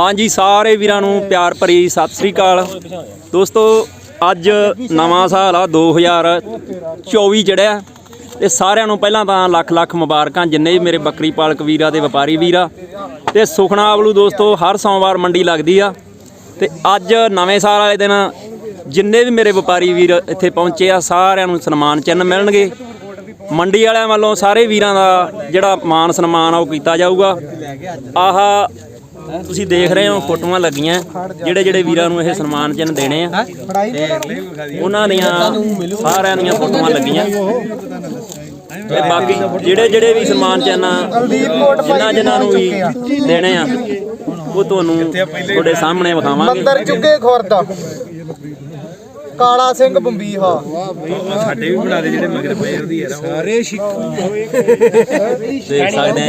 ਹਾਂਜੀ, ਸਾਰੇ ਵੀਰਾਂ ਨੂੰ ਪਿਆਰ ਭਰੀ ਸਤਿ ਸ੍ਰੀ ਅਕਾਲ। ਦੋਸਤੋ, ਅੱਜ ਨਵਾਂ ਸਾਲ ਆ 2024 ਚੜਿਆ ਤੇ ਸਾਰਿਆਂ ਨੂੰ ਪਹਿਲਾਂ ਤਾਂ ਲੱਖ ਲੱਖ ਮੁਬਾਰਕਾਂ, ਜਿੰਨੇ ਵੀ ਮੇਰੇ ਬੱਕਰੀ ਪਾਲਕ ਵੀਰਾਂ ਤੇ ਵਪਾਰੀ ਵੀਰਾ ਤੇ ਸੁਖਣਾ ਆਵਲੂ ਦੋਸਤੋ, ਹਰ ਸੋਮਵਾਰ ਮੰਡੀ ਲੱਗਦੀ ਆ। ਤੇ ਅੱਜ ਨਵੇਂ ਸਾਲ ਵਾਲੇ ਦਿਨ ਜਿੰਨੇ ਵੀ ਮੇਰੇ ਵਪਾਰੀ ਵੀਰ ਇੱਥੇ ਪਹੁੰਚੇ ਆ, ਸਾਰਿਆਂ ਨੂੰ ਸਨਮਾਨ ਚਿੰਨ੍ਹ ਮਿਲਣਗੇ। ਮੰਡੀ ਵਾਲਿਆਂ ਵੱਲੋਂ ਸਾਰੇ ਵੀਰਾਂ ਦਾ ਜਿਹੜਾ ਮਾਨ ਸਨਮਾਨ ਆ, ਉਹ ਕੀਤਾ ਜਾਊਗਾ। ਆਹ ਤੁਸੀਂ ਦੇਖ ਰਹੇ ਹੋ ਫੋਟੋਆਂ ਲੱਗੀਆਂ ਜਿਹੜੇ ਜਿਹੜੇ ਵੀਰਾਂ ਨੂੰ ਇਹ ਸਨਮਾਨ ਚਿੰਨ੍ਹ ਦੇਣੇ ਆ। ਤੇ ਉਹਨਾਂ ਦੀਆਂ ਸਾਰਿਆਂ ਦੀਆਂ ਫੋਟੋਆਂ ਲੱਗੀਆਂ। ਤੇ ਬਾਕੀ ਜਿਹੜੇ ਜਿਹੜੇ ਵੀ ਸਨਮਾਨ ਚਿੰਨ੍ਹ ਜਿਨ੍ਹਾਂ ਜਿਨ੍ਹਾਂ ਨੂੰ ਵੀ ਦੇਣੇ ਆ ਉਹ ਤੁਹਾਨੂੰ ਤੁਹਾਡੇ ਸਾਹਮਣੇ ਵਿਖਾਵਾਂਗੇ। ਮੰਦਰ ਚੁੱਗੇ ਖੁਰਦ। ਕਾਲਾ ਸਿੰਘ ਬੰਬੀਹਾ। ਸਾਡੇ ਵੀ ਬਣਾ ਦੇ ਜਿਹੜੇ ਮਗਰ ਪਏ ਉਹਦੀ ਯਾਰ। ਸਾਰੇ ਦੇਖ ਸਕਦੇ ਆ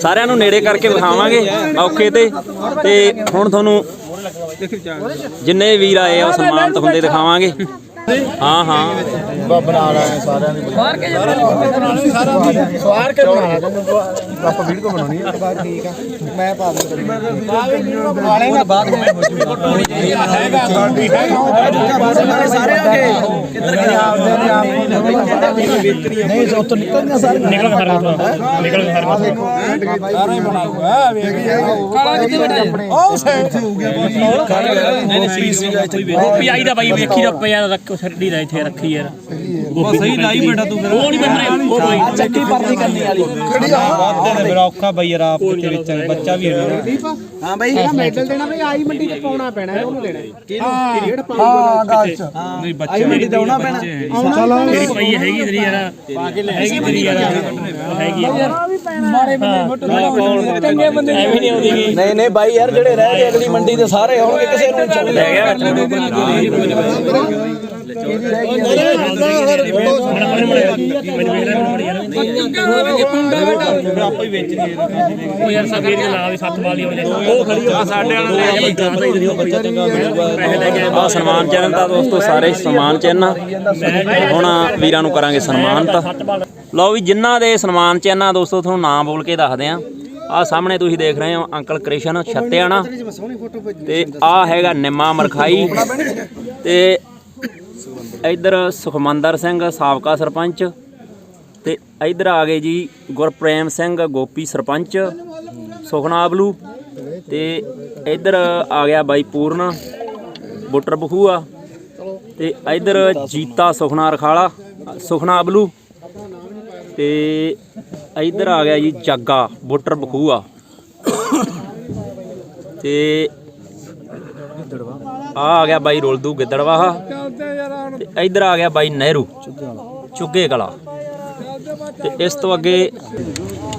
ਸਾਰਿਆਂ ਨੂੰ ਨੇੜੇ ਕਰਕੇ ਵਿਖਾਵਾਂਗੇ ਔਖੇ ਤੇ। ਤੇ ਹੁਣ ਤੁਹਾਨੂੰ ਜਿੰਨੇ ਵੀਰ ਆਏ ਆ ਉਹ ਸਨਮਾਨਿਤ ਹੁੰਦੇ ਦਿਖਾਵਾਂਗੇ। ਹਾਂ ਹਾਂ। ਬਣਾ ਲਾਂਗੇ ਸਾਰਿਆਂ ਦੀ। ਸਵਾਰ ਕੇ ਸਵਾਰ ਕੇ ਬਣਾ ਲਾਂਗੇ ਆਪਾਂ ਵੀਡੀਓ ਬਣਾਉਣੀ ਹੈ ਬਾਅਦ ਠੀਕ ਆ। ਮੈਂ ਪਾ ਦੂੰ ਵਾਲੇ ਦਾ ਬਾਅਦ ਮੈਂ ਹੈਗਾ। ਸਾਡੀ ਹੈ। ਸਾਰੇ ਆ ਗਏ। ਕਿੱਧਰ ਗਏ? ਆਪਦੇ ਆਪ ਨਹੀਂ ਸੋ ਤੋਂ ਨਿਕਲਣਾ ਸਾਰੇ। ਨਿਕਲ ਕੇ ਨਿਕਲ ਕੇ ਸਾਰੇ ਬਣਾਊਗਾ ਵੇਖੀ ਕਾਲਾ ਕਿੱਥੇ ਬੈਠਾ ਉਹ ਤੇ ਹੋ ਗਿਆ ਗੋਪੀ ਆਈ ਦਾ ਬਾਈ ਵੇਖੀ ਦਾ ਪਿਆ ਰੱਖੋ ਛੱਡੀ ਦਾ ਇੱਥੇ ਰੱਖੀ ਯਾਰ। ਉਹ ਸਹੀ ਲਾਈ ਬੇਟਾ ਤੂੰ ਉਹ ਨਹੀਂ ਬੰਨੇ ਉਹ ਬਾਈ ਚੱਕੀ ਪਰਦੀ ਕਰਨੀ ਵਾਲੀ। ਵਾਦੇ ਨੇ ਮੇਰਾ ਔਖਾ ਬਈ ਯਾਰ ਆਪ ਕਿੱਥੇ ਵਿੱਚ। ਬੱਚਾ ਵੀ ਹੈ ਹਾਂ ਬਈ। ਇਹਦਾ ਮੈਡਲ ਦੇਣਾ ਬਈ ਆਈ ਮੰਡੀ ਚ ਪਾਉਣਾ ਪੈਣਾ ਹੈ ਉਹਨੂੰ ਲੈਣਾ ਹਾਂ। ਪੀਰੀਅਡ ਪਾਉਣਾ ਗੱਲ ਚ। ਨਹੀਂ ਬੱਚੇ ਮੰਡੀ ਤੇ ਆਉਣਾ ਪੈਣਾ। ਚਲੋ ਤੇਰੀ ਪਈ ਹੈਗੀ ਤੇਰੀ ਯਾਰ। ਹੈਗੀ ਤੇਰੀ ਯਾਰ। ਹੈਗੀ ਮਾਰੇ ਬੰਦੇ ਮੋਟੋ ਚੰਗੇ ਬੰਦੇ ਐਵੇਂ ਨਹੀਂ ਆਉਂਦੀ ਗੀ ਨਹੀਂ ਨਹੀਂ ਬਾਈ ਯਾਰ ਜਿਹੜੇ ਰਹਿ ਗਏ ਅਗਲੀ ਮੰਡੀ ਤੇ ਸਾਰੇ ਆਉਣਗੇ ਕਿਸੇ ਨੂੰ ਚੱਲ ਲੈ ਗਿਆ ਆ ਸਨਮਾਨ ਚਿੰਨ੍ਹ ਦਾ ਦੋਸਤੋ ਸਾਰੇ ਸਨਮਾਨ ਚਿੰਨ੍ਹ ਆ। ਹੁਣ ਵੀਰਾਂ ਨੂੰ ਕਰਾਂਗੇ ਸਨਮਾਨਤ। ਲਓ ਵੀ ਜਿਨ੍ਹਾਂ ਦੇ ਸਨਮਾਨ 'ਚ ਇਹਨਾਂ ਦੋਸਤੋ, ਤੁਹਾਨੂੰ ਨਾਮ ਬੋਲ ਕੇ ਦੱਸਦੇ ਆ ਆ ਸਾਹਮਣੇ ਤੁਸੀਂ ਦੇਖ ਰਹੇ ਹੋ, ਅੰਕਲ ਕ੍ਰਿਸ਼ਨ ਛੱਤਿਆਣਾ। ਤੇ ਆ ਹੈਗਾ ਨਿੰਮਾ ਮਰਖਾਈ। ਤੇ ਇੱਧਰ ਸੁਖਮੰਦਰ ਸਿੰਘ, ਸਾਬਕਾ ਸਰਪੰਚ। ਤੇ ਇੱਧਰ ਆ ਗਏ ਜੀ ਗੁਰਪ੍ਰੇਮ ਸਿੰਘ, ਗੋਪੀ ਸਰਪੰਚ ਸੁਖਨਾਬਲੂ ਤੇ ਇੱਧਰ ਆ ਗਿਆ ਬਾਈ ਪੂਰਨ, ਬੁੱਟਰ ਬਖੂਆ। ਤੇ ਇੱਧਰ ਜੀਤਾ ਸੁਖਨਾ ਰਖਾਲਾ ਸੁਖਨਾ ਅਬਲੂ ਤੇ ਇੱਧਰ ਆ ਗਿਆ ਜੀ ਜਾਗਾ ਬੋਟਰ ਬਖੂਆ। ਤੇ ਆ ਆ ਗਿਆ ਬਾਈ ਰੁਲਦੂ ਗਿੱਦੜਵਾਹਾ। ਤੇ ਇੱਧਰ ਆ ਗਿਆ ਬਾਈ ਨਹਿਰੂ, ਚੁੱਗੇ ਕਲਾ। ਤੇ ਇਸ ਤੋਂ ਅੱਗੇ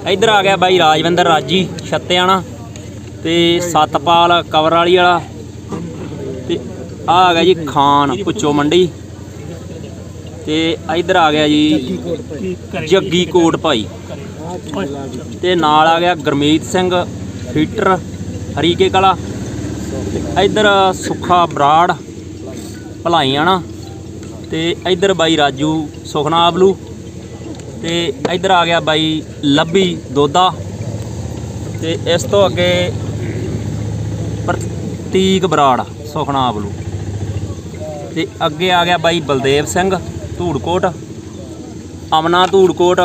ਇੱਧਰ ਆ ਗਿਆ ਬਾਈ ਰਾਜਵਿੰਦਰ ਰਾਜੀ, ਛੱਤਿਆਣਾ। ਤੇ ਸਤਪਾਲ ਕਵਰ ਵਾਲੀ। ਵਾਲਾ ਤੇ ਆ ਆ ਗਿਆ ਜੀ ਖਾਨ ਪੁੱਚੋ ਮੰਡੀ। ਤੇ ਇੱਧਰ ਆ ਗਿਆ ਜੀ ਜੱਗੀ ਕੋਟ ਭਾਈ। ਤੇ ਨਾਲ ਆ ਗਿਆ ਗਰਮੀਤ ਸਿੰਘ ਫੀਟਰ ਹਰੀਕੇ ਕਲਾ। ਤੇ ਇੱਧਰ ਸੁੱਖਾ ਬਰਾੜ, ਭਲਾਈਆਣਾ। ਤੇ ਇੱਧਰ ਬਾਈ ਰਾਜੂ ਸੁਖਨਾ ਆਬਲੂ ਤੇ ਇੱਧਰ ਆ ਗਿਆ ਬਾਈ ਲੱਭੀ ਦੋਦਾ। ਤੇ ਇਸ ਤੋਂ ਅੱਗੇ ਪ੍ਰਤੀਕ ਬਰਾੜ ਸੁਖਨਾ ਆਬਲੂ ਤੇ ਅੱਗੇ ਆ ਗਿਆ ਬਾਈ ਬਲਦੇਵ ਸਿੰਘ। ਧੂੜਕੋਟ, ਅਮਨਾ ਧੂੜਕੋਟ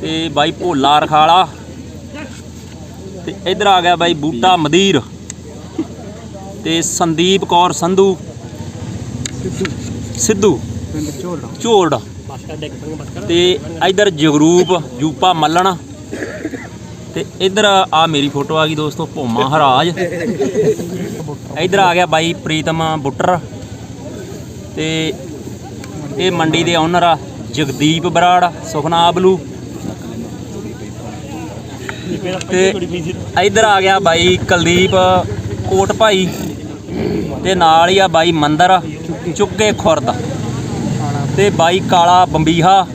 ਤੇ ਬਾਈ ਭੋਲਾ ਰਖਾਲਾ ਤੇ ਇੱਧਰ ਆ ਗਿਆ ਬਾਈ ਬੂਟਾ ਮਦੀਰ ਤੇ ਸੰਦੀਪ ਕੌਰ ਸੰਧੂ, ਸਿੱਧੂ ਝੋਲੜਾ ਤੇ ਇੱਧਰ ਜਗਰੂਪ, ਜੂਪਾ ਮੱਲਣ ਤੇ ਇੱਧਰ ਆ ਮੇਰੀ ਫੋਟੋ ਆ ਗਈ ਦੋਸਤੋ, ਭੋਮਾ ਹਰਾਜ। ਇੱਧਰ ਆ ਗਿਆ ਬਾਈ ਪ੍ਰੀਤਮ ਬੁੱਟਰ ਤੇ ਇਹ ਮੰਡੀ ਦੇ ਓਨਰ ਆ, ਜਗਦੀਪ ਬਰਾੜ ਸੁਖਨਾ ਆਬਲੂ ਤੇ ਇੱਧਰ ਆ ਗਿਆ ਬਾਈ ਕੁਲਦੀਪ ਕੋਟ ਭਾਈ। ਤੇ ਨਾਲ ਹੀ ਆ ਬਾਈ ਮੰਦਰ, ਚੁੱਕੇ ਖੁਰਦ। ਤੇ ਬਾਈ ਕਾਲਾ ਬੰਬੀਹਾ।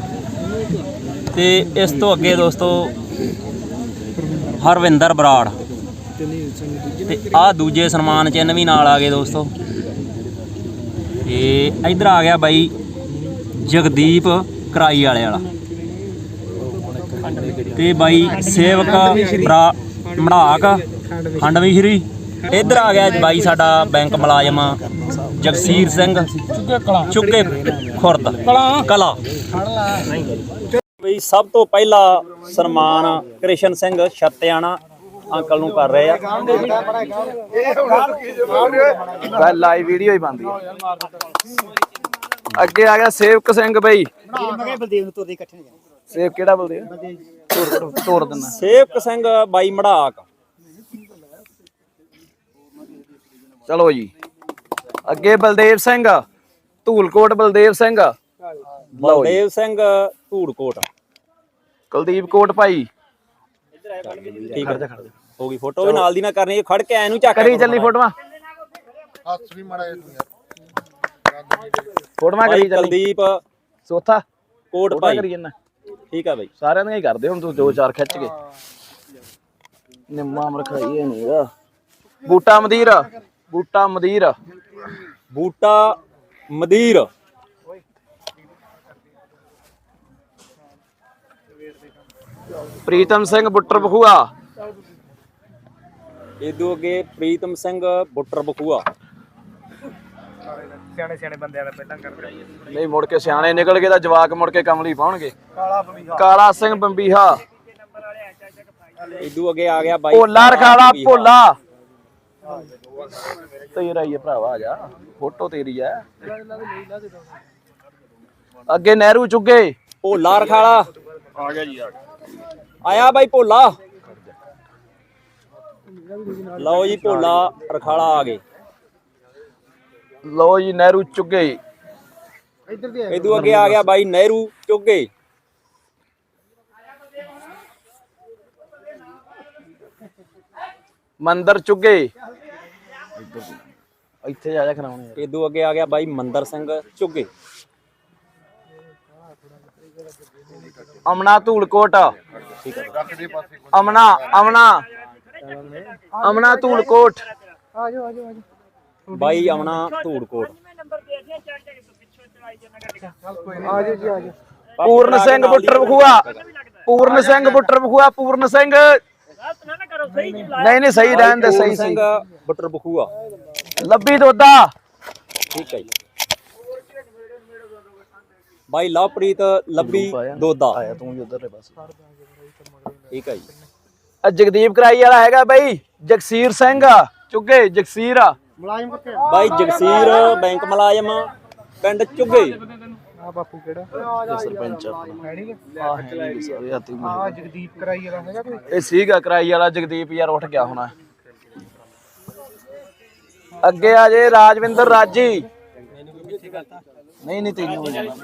ਤੇ ਇਸ ਤੋਂ ਅੱਗੇ ਦੋਸਤੋ, ਹਰਵਿੰਦਰ ਬਰਾੜ। ਤੇ ਆ ਦੂਜੇ ਸਨਮਾਨ ਚਿੰਨ੍ਹ ਵੀ ਨਾਲ ਆ ਗਏ ਦੋਸਤੋ। ਤੇ ਇੱਧਰ ਆ ਗਿਆ ਬਾਈ ਜਗਦੀਪ ਕਰਾਈ ਵਾਲੇ ਵਾਲਾ। ਤੇ ਬਾਈ ਸੇਵਕ ਬਰਾ ਮੜਾਕ ਖੰਡਵੀ ਸ਼੍ਰੀ। ਇੱਧਰ ਆ ਗਿਆ ਬਾਈ ਸਾਡਾ ਬੈਂਕ ਮੁਲਾਜ਼ਮ ਜਗਸੀਰ ਸਿੰਘ। ਚੁੱਕੇ ਖੁਰਦ। ਕਲਾ। ਬਈ ਸਭ ਤੋਂ ਪਹਿਲਾ ਸਨਮਾਨ ਕ੍ਰਿਸ਼ਨ ਸਿੰਘ ਛੱਤਿਆਣਾ ਅੰਕਲ ਨੂੰ ਕਰ ਰਹੇ ਆ। ਲਾਈਵ ਵੀਡੀਓ ਹੀ ਬੰਦੀ ਅੱਗੇ ਆ ਗਿਆ ਸੇਵਕ ਸਿੰਘ ਬਈ। ਸੇਵ ਕਿਹੜਾ ਬੋਲਦੇ ਆ? ਤੋੜ ਤੋੜ ਦਿੰਦਾ। ਸੇਵਕ ਸਿੰਘ ਬਾਈ ਮੜਾਕ। ਚਲੋ ਜੀ। ਅੱਗੇ ਬਲਦੇਵ ਸਿੰਘ ਧੂਲਕੋਟ ਬਲਦੇਵ ਸਿੰਘ। ਲਓ ਜੀ। ਬਲਦੇਵ ਸਿੰਘ ਧੂੜਕੋਟ ਕੁਲਦੀਪ ਕੋਟ ਭਾਈ। ਠੀਕ ਹੈ ਹੋ ਗਈ ਫੋਟੋ ਵੀ ਨਾਲ ਦੀ ਨਾ ਕਰਨੀ ਇਹ ਖੜ ਕੇ ਐ ਨੂੰ ਚੱਕ ਕਰੀ ਚੱਲੀ ਫੋਟੋਆਂ। ਫੋਟੋਆਂ ਬਾਈ ਕਰੀ ਚੱਲੀ। ਕੁਲਦੀਪ। ਚੌਥਾ। ਕੋਟ ਫੋਟੋਆਂ ਭਾਈ। ਕਰੀ ਜੰਨਾ ਠੀਕ ਆ ਬਾਈ। ਸਾਰਿਆਂ ਦੀਆਂ ਹੀ ਕਰਦੇ ਹੁਣ ਤੂੰ ਦੋ ਚਾਰ ਖਿੱਚ ਕੇ। ਨਿੰਮਾ ਮਰਖਾਈ ਇਹ ਨਹੀਂਗਾ ਬੂਟਾ ਮਦੀਰ। ਬੂਟਾ ਮਦੀਰ। ਬੂਟਾ ਮਦੀਰ। ਪ੍ਰੀਤਮ ਸਿੰਘ ਬੁੱਟਰ ਬਖੂਆ। ਇਦੋਂ ਅੱਗੇ ਪ੍ਰੀਤਮ ਸਿੰਘ ਬੁੱਟਰ ਬਖੂਆ। ਨਹੀਂ ਮੁੜ ਕੇ ਸਿਆਣੇ ਨਿਕਲ ਗਏ ਤਾਂ ਜਵਾਕ ਮੁੜ ਕੇ ਕਮਲੀ ਪਾਉਣਗੇ। ਕਾਲਾ ਸਿੰਘ ਬੰਬੀਹਾ। ਇਦੋਂ ਅੱਗੇ ਆ ਗਿਆ ਬਾਈ। ਭੋਲਾ ਰਖਾਲਾ ਭੋਲਾ। ਤੇਰਾ ਹੀ ਹੈ ਭਰਾਵਾ ਆ ਜਾ। ਫੋਟੋ ਤੇਰੀ ਆ ਅੱਗੇ ਨਹਿਰੂ ਚੁੱਗੇ। ਭੋਲਾ ਰਖਾਲਾ ਆ ਗਿਆ ਜੀ ਆਇਆ ਬਾਈ ਭੋਲਾ। ਲਓ ਜੀ ਭੋਲਾ ਰਖਾਲਾ ਆ ਗਏ। ਲੋ ਜੀ ਨਹਿਰੂ ਚੁੱਗੇ ਇਦੋਂ ਅੱਗੇ ਆ ਗਿਆ ਬਾਈ ਨਹਿਰੂ ਚੁੱਗੇ ਮੰਦਰ ਚੁੱਗੇ ਇੱਥੇ ਆ। ਜਾ ਖਰਾਉਣੇ ਇਦੋਂ ਅੱਗੇ ਆ ਗਿਆ ਬਾਈ ਮੰਦਰ ਸਿੰਘ ਚੁੱਗੇ ਅਮਨਾ ਧੂਲਕੋਟ। ਅਮਨਾ ਅਮਨਾ। ਅਮਨਾ ਧੂਲਕੋਟ। ਬਾਈ ਆਉਣਾ ਧੂੜਕੋਟ। ਪੂਰਨ ਸਿੰਘ ਬੁੱਟਰ ਬਖੂਆ। ਪੂਰਨ ਸਿੰਘ ਬੁੱਟਰ ਬਖੂਆ। ਪੂਰਨ ਸਿੰਘ ਨਹੀਂ ਨਹੀਂ ਸਹੀ ਰਹਿਣ ਦੇ ਸਹੀ ਸਹੀ। ਸਿੰਘ ਬਟਰ ਬਖੂਆ। ਲੱਭੀ ਦੋਦਾ। ਠੀਕ ਹੈ ਜੀ। ਬਾਈ ਲਵਪ੍ਰੀਤ ਲੱਭੀ ਦੋਦਾ। ਆਇਆ ਤੂੰ ਵੀ ਉਧਰ ਬਸ। ਠੀਕ ਹੈ ਜੀ। ਆ ਜਗਦੀਪ ਕਰਾਈ ਵਾਲਾ ਹੈਗਾ ਬਈ ਜਗਸੀਰ ਸਿੰਘ। ਚੁੱਗੇ ਜਗਸੀਰ। ਬਾਈ ਜਗਸੀਰ ਬੈਂਕ ਮੁਲਾਜ਼ਮ ਪਿੰਡ ਚੁੱਗੇ। ਸਰਪੰਚ ਆਪਣਾ। ਆ। ਹੈ ਸਾਰੇ ਹਾਤੀ ਆ ਜਗਦੀਪ ਕਰਾਈ ਵਾਲਾ ਹੈਗਾ ਕੋਈ? ਇਹ ਸੀਗਾ ਕਰਾਈ ਵਾਲਾ ਜਗਦੀਪ ਯਾਰ ਉੱਠ ਗਿਆ ਹੋਣਾ। ਅੱਗੇ ਆ ਜੇ ਰਾਜਵਿੰਦਰ ਰਾਜੀ। ਨਹੀਂ ਨਹੀਂ ਤੈਨੂੰ ਹੋ ਜਾਣਾ।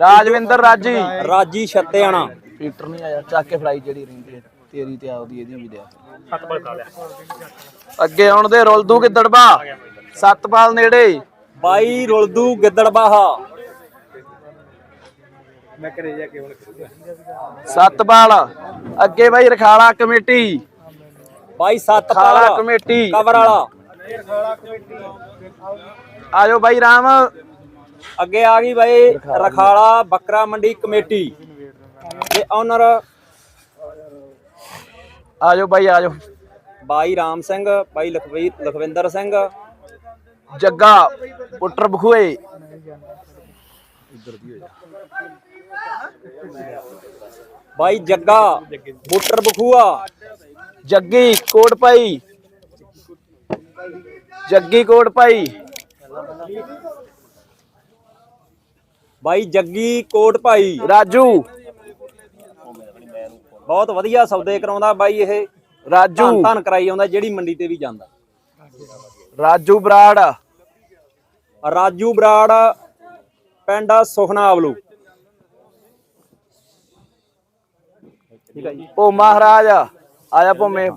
ਰਾਜਵਿੰਦਰ ਰਾਜੀ। ਰਾਜੀ ਛੱਤਿਆਣਾ ਪੀਟਰ ਨਹੀਂ ਆਇਆ ਚੱਕ ਕੇ ਫੜਾਈ ਜਿਹੜੀ ਰਹਿੰਦੀ ਹੈ। ਤੇਰੀ ਤੇ ਆਪਦੀ ਇਹਦੀ ਵੀ ਦਿਆ ਅੱਗੇ ਆਉਣ ਦੇ ਰੁਲਦੂ ਗਿੱਦੜਬਾ ਸਤਪਾਲ ਨੇੜੇ। ਬਾਈ ਰੁਲਦੂ ਗਿੱਦੜਬਾਹਾ। ਸਤਪਾਲ ਅੱਗੇ ਬਾਈ ਰਖਾਲਾ ਕਮੇਟੀ। ਬਾਈ ਸਤਪਾਲ। ਕਮੇਟੀ। ਕਵਰ ਵਾਲਾ। ਆਜੋ ਬਾਈ ਰਾਮ। ਅੱਗੇ ਆ ਗਈ ਬਾਈ ਰਖਾਲਾ ਬੱਕਰਾ ਮੰਡੀ ਕਮੇਟੀ। ਤੇ ਓਨਰ ਆਜੋ ਬਾਈ ਆਜੋ। ਬਾਈ ਰਾਮ ਸਿੰਘ ਬਾਈ ਲਖਵੀਰ ਲਖਵਿੰਦਰ ਸਿੰਘ। ਜੱਗਾ ਪੁੱਟਰ ਬਖੂਏ। ਬਾਈ ਜੱਗਾ ਬੁੱਟਰ ਬਖੂਆ। ਜੱਗੀ ਕੋਟ ਭਾਈ ਜੱਗੀ ਕੋਟ ਭਾਈ ਬਾਈ ਜੱਗੀ ਕੋਟ ਭਾਈ ਰਾਜੂ। ਬਹੁਤ ਵਧੀਆ ਸੌਦੇ ਕਰਾਉਂਦਾ ਬਾਈ ਇਹ। ਰਾਜੂ। ਧੰਨ ਕਰਾਈ ਆਉਂਦਾ ਜਿਹੜੀ ਮੰਡੀ ਤੇ ਵੀ ਜਾਂਦਾ। ਰਾਜੂ ਬਰਾੜ। ਰਾਜੂ ਬਰਾੜ ਪਿੰਡ ਸੁਖਨਾ ਆਵਲੂ ਠੀਕ ਹੈ ਜੀ। ਉਹ ਮਹਾਰਾਜ ਆਇਆ ਭੋਮੇ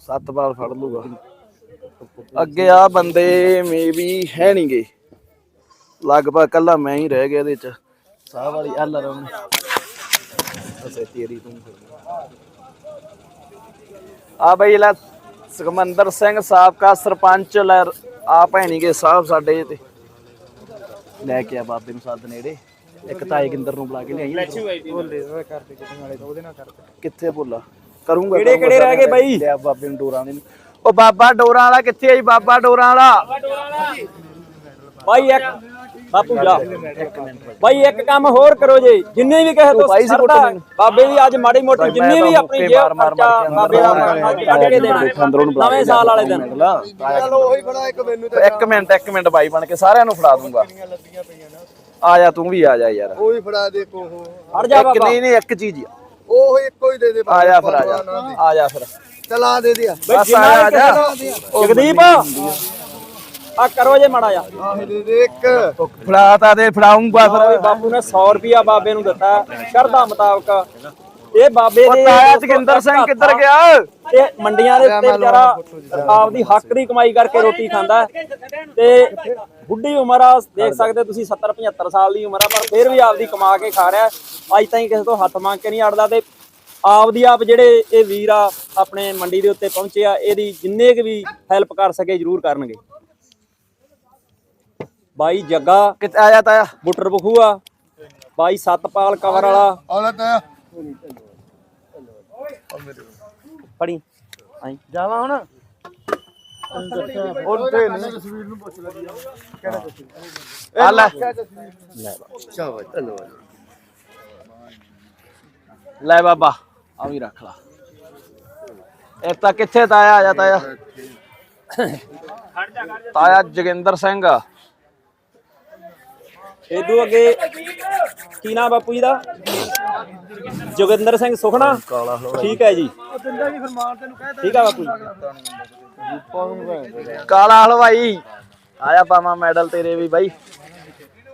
ਸੱਤ ਬਾਲ ਫੜ ਲੂਗਾ ਅੱਗੇ ਆ ਬੰਦੇ ਮੇਬੀ ਹੈ ਨਹੀਂਗੇ ਲਗਭਗ ਕੱਲਾ ਮੈਂ ਹੀ ਰਹਿ ਗਿਆ ਇਹਦੇ ਚ। ਸਾਹ ਵਾਲੀ ਐਲ ਰਮ ਅਸੇ ਤੇਰੀ ਤੂੰ ਆ ਬਈ ਲੈ ਸੁਖਮੰਦਰ ਸਿੰਘ ਸਾਬਕਾ ਸਰਪੰਚ ਲੈ ਆ ਭੈਣੀਗੇ ਸਾਹਿਬ ਸਾਡੇ ਤੇ। ਲੈ ਕੇ ਆ ਬਾਬੇ ਨੂੰ ਸੱਦ ਨੇੜੇ। ਇੱਕ ਤਾਏ ਗਿੰਦਰ ਨੂੰ ਬੁਲਾ ਕੇ ਲਿਆਈ। ਕਿੱਥੇ ਭੁੱਲਾ ਕਰੂੰਗਾ ਕਿਹੜੇ- ਕਿਹੜੇ ਰਹਿ ਗਏ ਬਾਈ? ਲਿਆ ਬਾਬੇ ਨੂੰ ਡੋਰਾਂ ਦੇ। ਉਹ ਬਾਬਾ ਡੋਰਾਂ ਵਾਲਾ ਕਿੱਥੇ ਆਈ ਬਾਬਾ ਡੋਰਾਂ ਵਾਲਾ। ਬਾਈ ਇੱਕ ਬਾਪੂ ਜਾ। ਬਾਈ ਇੱਕ ਕੰਮ ਹੋਰ ਕਰੋ ਜੀ। ਜਿੰਨੇ ਵੀ ਕਹੇ ਤੋਂ ਸਰਦਾ। ਬਾਬੇ ਦੀ ਅੱਜ ਮਾੜੀ ਮੋਟੀ ਜਿੰਨੀ ਵੀ ਆਪਣੀ ਜੇਬ ਖਰਚਾ ਬਾਬੇ ਦਾ ਕੱਢ ਕੇ ਦੇਣਾ। ਨਵੇਂ ਸਾਲ ਵਾਲੇ ਦਿਨ। ਚਲੋ ਉਹੀ ਫੜਾ ਇੱਕ ਮੈਨੂੰ ਤੇ ਇੱਕ ਮਿੰਟ ਇੱਕ ਮਿੰਟ ਬਾਈ ਬਣ ਕੇ ਸਾਰਿਆਂ ਨੂੰ ਫੜਾ ਦੂੰਗਾ। ਆ ਜਾ ਤੂੰ ਵੀ ਆ ਜਾ ਯਾਰ। ਉਹ ਫੜਾ ਦੇ ਕੋ ਹਟ ਜਾ ਇੱਕ ਬਾਬਾ। ਨਹੀਂ ਨਹੀਂ ਇੱਕ ਚੀਜ਼ ਉਹ ਇੱਕੋ ਹੀ ਦੇ ਦੇ ਆ ਜਾ ਫਿਰ ਆ ਜਾ। ਆ ਜਾ ਫਿਰ। ਚਲਾ ਦੇ ਦਿਆ। ਬਸ ਆ ਜਾ। ਜਗਦੀਪ। ਆ ਕਰੋ ਜੇ ਮਾੜਾ ਜਾ ਆਹ ਦੇ ਦੇ ਇੱਕ ਫੜਾ ਤਾਂ ਦੇ ਫੜਾਉਂਗਾ ਫਿਰ ਬਾਪੂ ਨੇ 100 ਰੁਪਿਆ ਬਾਬੇ ਨੂੰ ਦਿੱਤਾ। ਸ਼ਰਧਾ ਮੁਤਾਬਕ ਇਹ ਬਾਬੇ ਦੇ ਤਾਇਆ ਜੋਗਿੰਦਰ ਸਿੰਘ ਕਿੱਧਰ ਗਿਆ? ਤੇ ਮੰਡੀਆਂ ਦੇ ਉੱਤੇ ਵਿਚਾਰਾ ਆਪਦੀ ਹੱਕ ਦੀ ਕਮਾਈ ਕਰਕੇ ਰੋਟੀ ਖਾਂਦਾ। ਤੇ ਬੁੱਢੀ ਉਮਰ ਆ ਦੇਖ ਸਕਦੇ ਤੁਸੀਂ 70 75 ਸਾਲ ਦੀ ਉਮਰ ਆ ਪਰ ਫਿਰ ਵੀ ਆਪਦੀ ਕਮਾ ਕੇ ਖਾ ਰਿਹਾ। ਅੱਜ ਤਾਈਂ ਕਿਸੇ ਤੋਂ ਹੱਥ ਮੰਗ ਕੇ ਨਹੀਂ ਅੜਦਾ ਤੇ ਆਪਦੀ ਆਪ ਜਿਹੜੇ ਇਹ ਵੀਰ ਆ ਆਪਣੇ ਮੰਡੀ ਦੇ ਉੱਤੇ ਪਹੁੰਚੇ ਆ ਇਹਦੀ ਜਿੰਨੇ ਕੁ ਵੀ ਹੈਲਪ ਕਰ ਸਕੇ ਜ਼ਰੂਰ ਕਰਨਗੇ। ਬਾਈ ਜੱਗਾ। ਕਿੱਥੇ ਆ ਜਾ ਤਾਇਆ? ਬੁੱਟਰ ਬਖੂਆ। ਬਾਈ ਸਤਪਾਲ ਕਵਰ ਵਾਲਾ। ਔਲਤ ਆ ਪੜੀ ਆਈ। ਜਾਵਾ ਹੁਣ? ਉੱਥੇ ਨਹੀਂ ਤਸਵੀਰ ਨੂੰ ਪੁੱਛ ਲੱਗੀ ਕਿਹੜਾ ਤਸਵੀਰ ਆ ਲੈ। ਸ਼ਾਬਾਸ਼ ਧੰਨਵਾਦ। ਲੈ ਬਾਬਾ ਆ ਵੀ ਰੱਖ ਲਾ। ਇੱਕ ਤਾਂ ਕਿੱਥੇ ਤਾਇਆ ਆ ਜਾ ਤਾਇਆ? ਤਾਇਆ ਜੋਗਿੰਦਰ ਸਿੰਘ। ਇਦੋਂ ਅੱਗੇ ਕੀ ਨਾਮ ਬਾਪੂ ਜੀ ਦਾ? ਜੋਗਿੰਦਰ ਸਿੰਘ ਸੁਖਣਾ। ਠੀਕ ਹੈ ਜੀ। ਠੀਕ ਹੈ ਬਾਪੂ ਜੀ। ਕਾਲਾ ਹਲਵਾਈ। ਆਇਆ ਪਾਵਾਂ ਮੈਡਲ ਤੇਰੇ ਵੀ ਬਾਈ।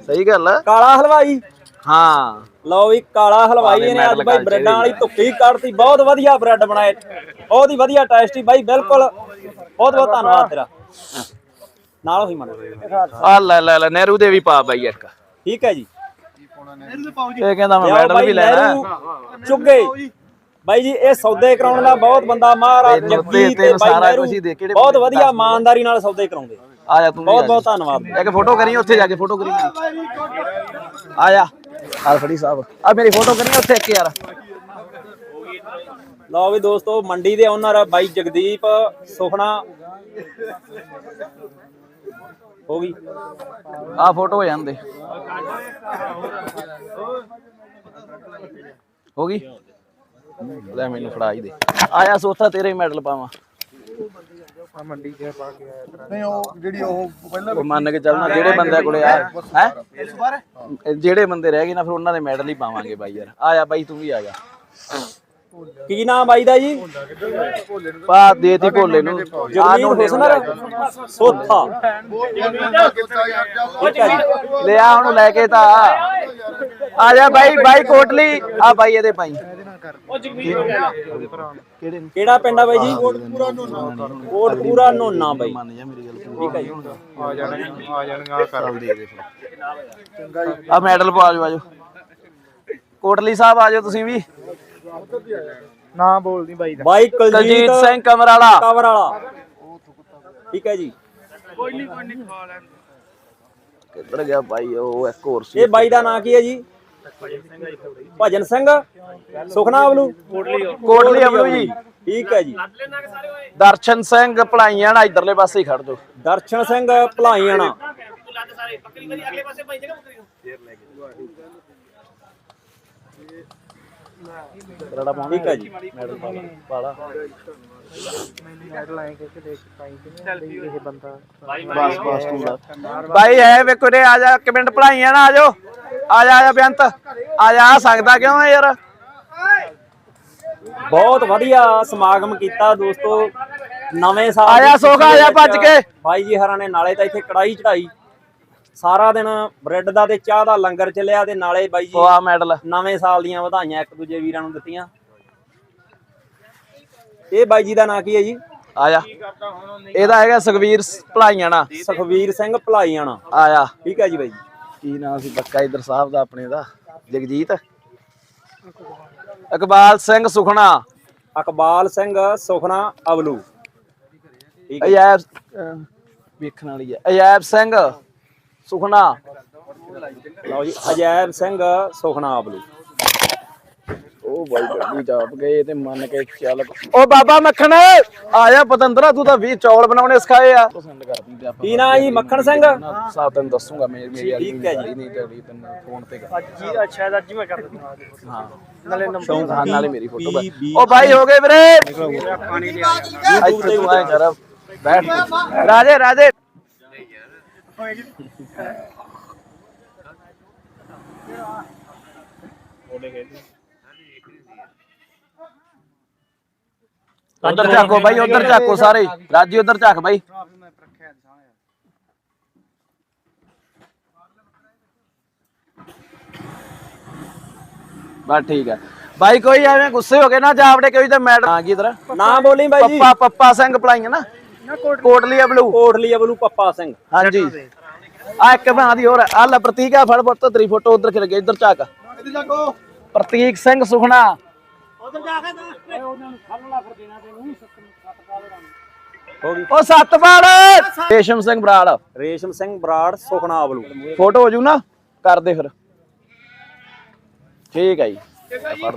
ਸਹੀ ਗੱਲ ਆ? ਕਾਲਾ ਹਲਵਾਈ? ਹਾਂ। ਲਓ ਵੀ ਕਾਲਾ ਹਲਵਾਈ ਭਾਵੇਂ ਨੇ ਅੱਜ ਬਾਈ ਬ੍ਰੈਡਾਂ ਵਾਲੀ ਧੁੱਪੀ ਕੱਢਤੀ। ਬਹੁਤ ਵਧੀਆ ਬ੍ਰੈਡ ਬਣਾਏ। ਬਹੁਤ ਹੀ ਵਧੀਆ ਟੇਸਟੀ ਬਾਈ ਬਿਲਕੁਲ। ਬਹੁਤ ਬਹੁਤ ਧੰਨਵਾਦ ਤੇਰਾ। ਨਾਲ ਹੋਈ ਮਨ। ਆ ਲੈ ਲੈ ਲੈ ਨਹਿਰੂ ਦੇ ਵੀ ਪਾ ਬਾਈ ਇੱਕ। ਠੀਕ ਹੈ ਜੀ। ਇਹ ਕਹਿੰਦਾ ਮੈਂ ਮੈਡਲ ਵੀ ਲੈਣਾ ਚੁੱਗੇ। ਬਾਈ ਜੀ ਇਹ ਸੌਦੇ ਕਰਾਉਣ ਦਾ ਬਹੁਤ ਬੰਦਾ ਮਹਾਰਾਜ ਜੱਗੀ ਤੇ- ਬਾਈ ਸਾਰਾ ਨਹਿਰੂ ਬਹੁਤ ਵਧੀਆ। ਇਮਾਨਦਾਰੀ ਨਾਲ ਸੌਦੇ ਕਰਾਉਂਦੇ। ਆ ਜਾ ਤੂੰ ਬਹੁਤ ਬਹੁਤ। ਧੰਨਵਾਦ। ਇੱਕ ਫੋਟੋ ਕਰੀ ਉੱਥੇ ਜਾ ਕੇ ਫੋਟੋ ਕਰੀ। ਆ ਜਾ। ਆ ਫੜੀ ਸਾਹਿਬ। ਆ ਮੇਰੀ ਫੋਟੋ ਕਰੀ ਉੱਥੇ ਇੱਕ ਯਾਰ। ਲਓ ਵੀ ਦੋਸਤੋ ਮੰਡੀ ਦੇ ਓਨਰ ਬਾਈ ਜਗਦੀਪ ਸੁਖਣਾ ਹੋ ਗਈ। ਆ ਫੋਟੋ ਹੋ ਜਾਂਦੇ। ਹੋ ਗਈ? ਲੈ ਮੈਨੂੰ ਫੜਾ ਹੀ ਦੇ। ਆਇਆ ਸੋਥਾ ਤੇਰੇ ਮੈਡਲ ਪਾਵਾਂ। ਨਹੀਂ ਉਹ ਜਿਹੜੀ ਉਹ ਪਹਿਲਾਂ ਉਹ ਮੰਨ ਕੇ ਚੱਲਣਾ ਜਿਹੜੇ ਬੰਦੇ ਕੋਲੇ ਆ ਹੈ? ਜਿਹੜੇ ਬੰਦੇ ਰਹਿ ਗਏ ਨਾ ਫਿਰ ਉਹਨਾਂ ਦੇ ਮੈਡਲ ਹੀ ਪਾਵਾਂਗੇ ਬਾਈ ਯਾਰ। ਆਇਆ ਬਾਈ ਤੂੰ ਵੀ ਆ ਜਾ। ਕੀ ਨਾਮ ਬਾਈ ਦਾ ਜੀ? ਪਾ ਦੇਤੀ ਭੋਲੇ ਨੂੰ। ਆ ਜਗਦੀਪ ਨੂੰ ਹੁਸਨਰ ਸੋਥਾ। ਲਿਆ ਹੁਣ ਲੈ ਕੇ ਤਾਂ। ਆ। ਆ ਜਾ ਬਾਈ ਬਾਈ ਕੋਟਲੀ। ਆ ਬਾਈ ਇਹਦੇ ਪਾਈ ਕਿਹੜੇ ਪਿੰਡ ਆ ਬਾਈ ਜੀ? ਕੋਟਪੂਰਾ ਨੋਨਾ ਬਾਈ। ਮੰਨ ਜਾ ਮੇਰੀ ਗੱਲ ਠੀਕ ਹੈ ਜੀ। ਚੱਲ ਦੇ ਦੇ ਫਿਰ ਆ ਮੈਡਲ ਪਾ ਜਾਓ। ਆਜੋ ਕੋਟਲੀ ਸਾਹਿਬ ਆਜੋ ਤੁਸੀਂ ਵੀ। ਨਾ ਬੋਲਦੀ ਬਾਈ ਬਾਈ ਦਲਜੀਤ ਕੁਲਜੀਤ ਸਿੰਘ ਕਮਰ ਵਾਲਾ ਕਵਰ ਵਾਲਾ ਠੀਕ ਹੈ ਜੀ। ਕਿੱਧਰ ਗਿਆ ਬਾਈ ਉਹ ਇੱਕ ਹੋਰ ਸੀ। ਇਹ ਬਾਈ ਦਾ ਨਾਂ ਕੀ ਹੈ ਜੀ? ਭਜਨ ਸਿੰਘ। ਸੁਖਨਾ ਅਬਲੂ ਕੋਟਲੀ ਅਮਰੂ ਜੀ। ਠੀਕ ਹੈ ਜੀ। ਦਰਸ਼ਨ ਸਿੰਘ ਭਲਾਈਆਂ ਨਾ ਇਧਰਲੇ ਪਾਸੇ ਹੀ ਖੜ ਜਾਓ। ਦਰਸ਼ਨ ਸਿੰਘ ਭਲਾਈਆਣਾ ਰੜਾ ਪਾਉਣਾ ਠੀਕ ਹੈ ਜੀ ਮੈਡਲ ਪਾ ਲਾ ਬਸ ਬਸ ਤੂੰ ਲਾ। ਬਾਈ ਐ ਵੇਖੋ ਰੇ ਆ ਜਾ ਇੱਕ ਮਿੰਟ ਭਲਾਈਆਂ ਨਾ ਆ ਜਾਓ। ਆ ਜਾ ਆ ਜਾ ਬੇਅੰਤ। ਆ ਜਾ ਆ ਸਕਦਾ ਕਿਉਂ ਹੈ ਯਾਰ? ਬਹੁਤ ਵਧੀਆ ਸਮਾਗਮ ਕੀਤਾ ਦੋਸਤੋ। ਨਵੇਂ ਸਾਲ ਆ ਜਾ ਦੀ ਸੋਖਾ, ਆ ਜਾ ਖੁਸ਼ੀ ਦੇ ਭੱਜ ਕੇ। ਬਾਈ ਜੀ ਹਰਾਂ ਨੇ ਨਾਲੇ ਤਾਂ ਇੱਥੇ ਕੜਾਈ ਚੜਾਈ। ਸਾਰਾ ਦਿਨ ਬ੍ਰੈਡ ਦਾ ਤੇ ਚਾਹ ਦਾ ਲੰਗਰ ਚੱਲਿਆ ਤੇ ਨਾਲੇ ਬਾਈ ਜੀ ਆ ਮੈਡਲ। ਨਵੇਂ ਸਾਲ ਦੀਆਂ ਵਧਾਈਆਂ ਇੱਕ ਦੂਜੇ ਵੀਰਾਂ ਨੂੰ ਦਿੱਤੀਆਂ। ਇਹ ਬਾਈ ਜੀ ਦਾ ਨਾਂ ਕੀ ਹੈ ਜੀ? ਆ ਜਾ। ਇਹਦਾ ਹੈਗਾ ਸੁਖਵੀਰ ਭਲਾਈਆਂ ਨਾ ਸੁਖਵੀਰ ਸਿੰਘ ਭਲਾਈਆਣਾ। ਆ ਜਾ। ਠੀਕ ਹੈ ਜੀ ਬਾਈ ਜੀ। ਕੀ ਨਾਮ ਸੀ ਬੱਕਾ ਇਧਰ ਸਾਹਿਬ ਦਾ ਆਪਣੇ ਦਾ? ਜਗਜੀਤ? ਇਕਬਾਲ ਸਿੰਘ ਸੁਖਣਾ। ਅਕਬਾਲ ਸਿੰਘ ਠੀਕ ਹੈ ਅਯੈਬ ਅਹ ਵੇਖਣ ਵਾਲੀ ਹੈ। ਅਯੈਬ ਸਿੰਘ। ਸੁਖਣਾ ਲਓ ਜੀ ਅਜੈਬ ਸਿੰਘ ਸੁਖਨਾ ਬਲੂ ਉਹ ਬਾਈ ਗੱਡੀ ਚਾਪ ਗਏ ਤੇ ਮੰਨ ਕੇ ਚੱਲ ਉਹ ਬਾਬਾ ਮੱਖਣ ਆਇਆ ਪਤੰਦਰਾ ਤੂੰ ਤਾਂ 20 ਚੌਲ ਬਣਾਉਣੇ ਸਿਖਾਏ ਆ। ਪਸੰਦ ਕਰਦੀ ਤੇ ਆਪਾਂ ਕੀ ਨਾਂ ਜੀ ਮੱਖਣ ਸਿੰਘ? ਸਾਥ ਤੈਨੂੰ ਦੱਸੂਗਾ ਮੇਰੀ ਮੇਰੀ ਵਾਲੀ ਠੀਕ ਹੈ ਜੀ। ਨਹੀਂ ਤੇ ਅਗਲੀ ਤੈਨੂੰ ਫੋਨ ਤੇ ਕਰ ਜੀ ਅੱਛਾ ਇਹਦਾ ਅੱਜ ਮੈਂ ਕਰ ਦਿੰਦਾ ਹਾਂ। ਨਾਲੇ ਨੰਬਰ ਹਾਂ ਨਾਲੇ ਮੇਰੀ ਫੋਟੋ ਉਹ ਬਾਈ ਹੋ ਗਏ ਵੀਰੇ। ਇੱਥੇ ਤੂੰ ਆਏ ਕਰ ਬੈਠ। ਰਾਜੇ ਰਾਜੇ। ਉਧਰ ਝਾਕੋ ਬਾਈ ਉਧਰ ਝਾਕੋ ਸਾਰੇ ਰਾਜੀ ਉਧਰ ਝਾਕ ਬਾਈ ਬਸ ਠੀਕ ਹੈ ਬਾਈ ਕੋਈ ਐਵੇਂ ਗੁੱਸੇ ਹੋ ਗਏ ਨਾ ਜਾਵੜੇ ਕੋਈ ਤਾਂ ਮੈਡਮ ਆ ਗਈ ਇਧਰ ਨਾ ਬੋਲੀ ਬਾਈ ਜੀ ਪੱਪਾ ਪੱਪਾ ਸਿੰਘ ਪਲਾਈਆਂ ਨਾ ਕੋਟਲੀ ਬਲੂ ਕੋਟਲੀ ਬਲੂ ਪੱਪਾ ਸਿੰਘ ਹਾਂਜੀ ਆ ਇੱਕ ਬਣਾ ਦੀ ਹੋਰ ਆ। ਲੈ ਪ੍ਰਤੀਕ ਆ ਫੜ ਫੋਟੋ ਤੇਰੀ ਫੋਟੋ ਉਧਰ ਖਿਲ ਗਈ ਇਧਰ ਝਾਕ। ਪ੍ਰਤੀਕ ਸਿੰਘ ਸੁਖਣਾ ਹੋ ਗਈ ਉਹ ਸਤਪਾਲ। ਰੇਸ਼ਮ ਸਿੰਘ ਬਰਾੜ। ਰੇਸ਼ਮ ਸਿੰਘ ਬਰਾੜ ਸੁਖਨਾ ਬਲੂ ਫੋਟੋ ਹੋ ਜੂ ਨਾ ਕਰ ਦੇ ਫਿਰ। ਠੀਕ ਹੈ ਜੀ। ਫੜ